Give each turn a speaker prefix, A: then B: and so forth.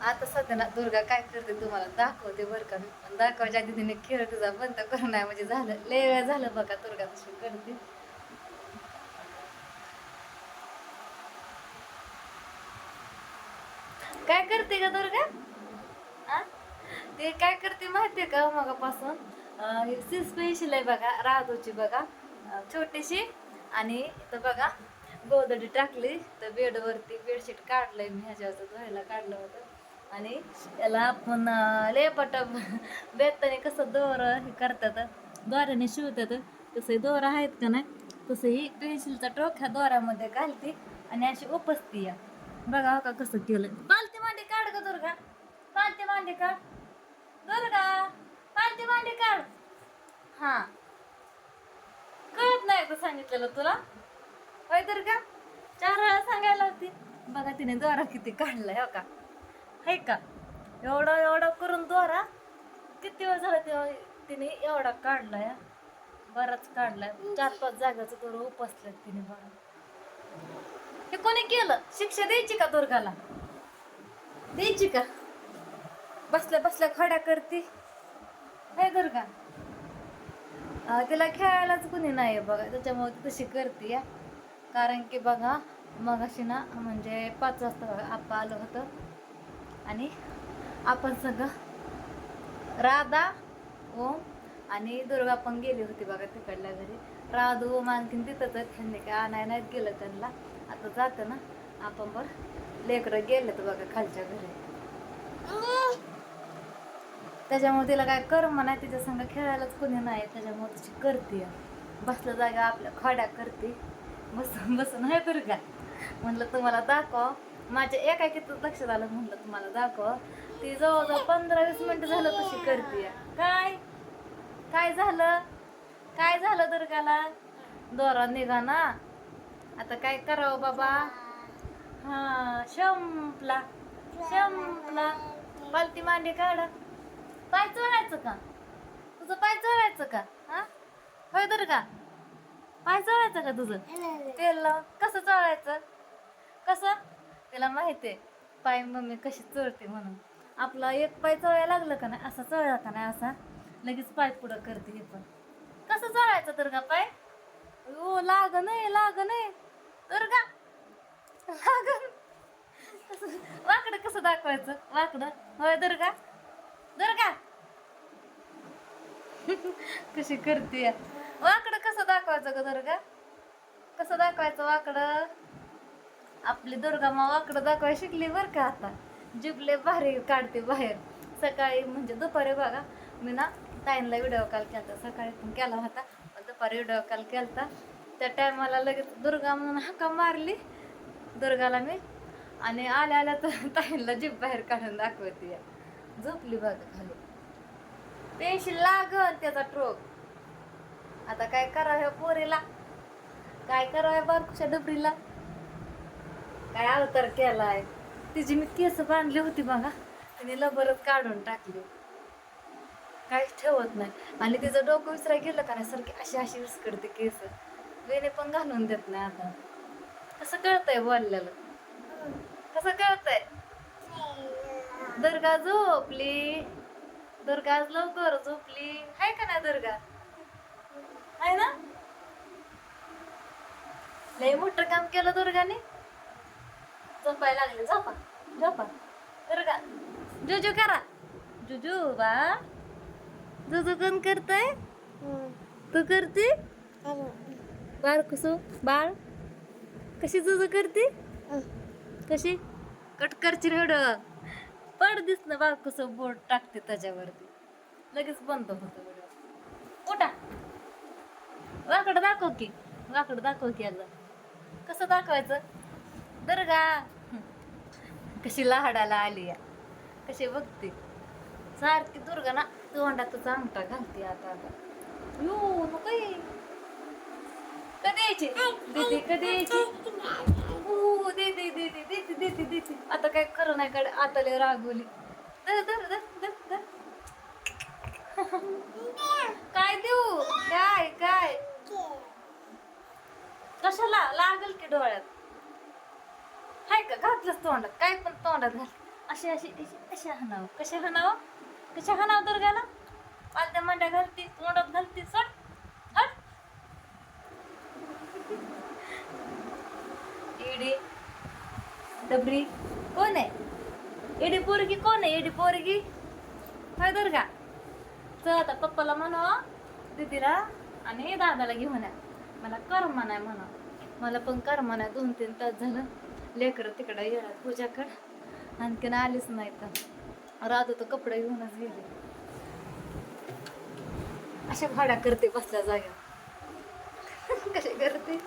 A: आता सध्या ना दुर्गा काय करते तुम्हाला दाखवते बरं का मी. पण दाखवायच्या आधी तिने खेळ तुझा बंद करून नाही म्हणजे झालं लय वेळ झालं बघा दुर्गा तशी करते. काय करते का दुर्गा? आ? ते काय करते माहितीये का मगापासून? स्पेशल ही आहे बघा राधूची बघा छोटीशी आणि तर बघा गोदडी टाकली तर बेडवरती बेडशीट काढलंय मी ह्याच्यावरचं धुवायला काढलं होतं. आणि त्याला आपण अं, लेपट बेताने कसं दोर हे करतात. दोऱ्याने शिवतात. तसे दोरा आहेत का नाही? तसं ही पेन्सिलचा टोक ह्या दोऱ्यामध्ये घालते आणि अशी उपसती या बघा हो का कसं केलं पालती मांडी काढ ग दुर्गा. पालती मांडी काढ. दुर्गा पालती मांडी काढ. हा. कळत नाही का सांगितलेलं तुला? होय दुर्गा? चार वेळा सांगायला होती. बघा तिने दोरा किती काढलाय हो का? आहे का? एवढा एवढा करून दोरा किती वेळ झाला तेव्हा तिने एवढा काढलाय? बराच काढलाय. चार पाच जागाचं दोर उपसलं तिने बघा. हे कोणी केलं? शिक्षा द्यायची का दुर्गाला? द्यायची का? बसल्या बसल्या खड्या करते. हे दुर्गा? तिला खेळायलाच कुणी नाही बघा. त्याच्यामुळे ती तशी करते या कारण की बघा मग अशी ना म्हणजे पाच वाजता बघा आप्पा आलं होतं. आणि आपण सगळं राधा ओम आणि दुर्गा पण गेली होती बघा तिकडल्या घरी. राधू ओम आणखीन तिथंच त्यांनी काय आणाय नाहीत गेलं त्यांना. आता जातं ना. आपण बरं लेकरं गेलं तर बघा खालच्या घरी. त्याच्यामुळे तिला काय कर म्हणा तिच्या संग खेळायलाच कोणी नाही. त्याच्यामुळे तिची करते. बसल्या जागा आपल्या खोड्या करते. बसून बसून. आहे दुर्गा. म्हटलं म्हणलं तुम्हाला दाखव. माझ्या एका किती लक्षात आलं म्हणलं तुम्हाला दाखव. ती जवळजवळ पंधरा वीस मिनिटं झालं तशी करते काय? काय झालं? काय झालं दुर्गाला? दोरा निघा ना आता काय करावं बाबा? हा शंपला. शंपला. पालती मांडी काढा. पाय चोळायचं का? तुझं पाय चोळायचं का? हा? होय तर का पाय चोळायचं का तुझं? तेल लाव. कसं चोळायचं? कसं? त्याला माहिती आहे पाय मम्मी कशी चोळते म्हणून. आपला एक पाय चोळायला लागलं का नाही? असा चळला का नाही असा? लगेच पाय पुढं करते हे पण. कसं चोळायचं तर का पाय? ओ लाग नाही लाग नाही तर का लागन वाकडं कसं दाखवायचं? वाकडं? होय दुर्गा दुर्गा कशी करते वाकडं कसं दाखवायचं ग दुर्गा कसं दाखवायचं वाकडं? आपली दुर्गा मा वाकडं दाखवाय शिकली बरं का आता. जिबले भारी काढते बाहेर. सकाळी म्हणजे दुपारी बघा मी ना ताईंना व्हिडिओ कॉल केला सकाळी पण केला होता. पण दुपारी व्हिडिओ कॉल केला त्या टायमाला लगेच दुर्गा म्हणून हाका मारली. दुर्गाला मी आणि आल्या आल्या तर ताईंला जीप बाहेर काढून दाखवते. झोपली बघा खाली. पेन्शिल लागल त्याचा ट्रोक आता काय करावं ह्या पोरीला? काय करावं बारकुशा डबरीला काय अवतार केलाय? तिची मी केस बांधली होती बघा. तिने लबरच काढून टाकली. काहीच ठेवत नाही. आणि तिचं डोकं विसराय गेलं का नाही सारखी अशी अशी विस्कडते केस. वेणे पण घालून देत नाही आता. कसं कळतंय बोललेलं कसं कळतंय? दुर्गा झोपली. दुर्गा आज लवकर झोपली. आहे का नाही दुर्गा? आहे ना? लय मोठं काम केलं दुर्गाने. झोपायला लागले. झोपा. झोपा. दुर्गा जुजू करा. जुजू बा. जुजू कोण करताय? तू करते? बाळ कसो? बाळ? कशी जुजू करते? कशी? कट करची रेड पड दिसलं बाळ कसं बोट टाकते त्याच्यावरती. लगेच बंद होतं व्हिडिओ उठा. वाकडं दाखव की. वाकडं दाखव की एकदा कसं दाखवायचं? दुर्गा कशी लहाडाला आली या कशी बघते. सारखी दुर्गा ना तोंडातच अंगठा घालते आता आता. यो नको कधी यायची? देते कधी यायची? हो दे दे दे दे देते देते देते आता काय करू नाही कडे आताले रागवली दर दर दर दर दर काय देऊ? काय काय? कशाला? लागल की डोळ्यात. घातलंच तोंडात काय पण तोंडात घाल. अशी अशी अशी अशी हाणावं कशा हाणावं? कशा हाणावं दुर्गाला? पालत्या मांड्या घालती तोंडात घालती चढ इडी डबरी कोण आहे? एडी पोरगी कोण आहे? एडी पोरगी? काय दुर्गा? चल आता पप्पाला म्हणा दीदीला आणि दादाला घेऊन या. मला कर म्हणाय म्हणा. मला पण कर म्हणा दोन तीन तास झालं. लेकरं तिकडं येणार पूजाकडं आणखीन आलीच नाही तर. राहत तर कपडे घेऊनच गेले. अशा भाड्या करते बसल्या जागा कसे करते?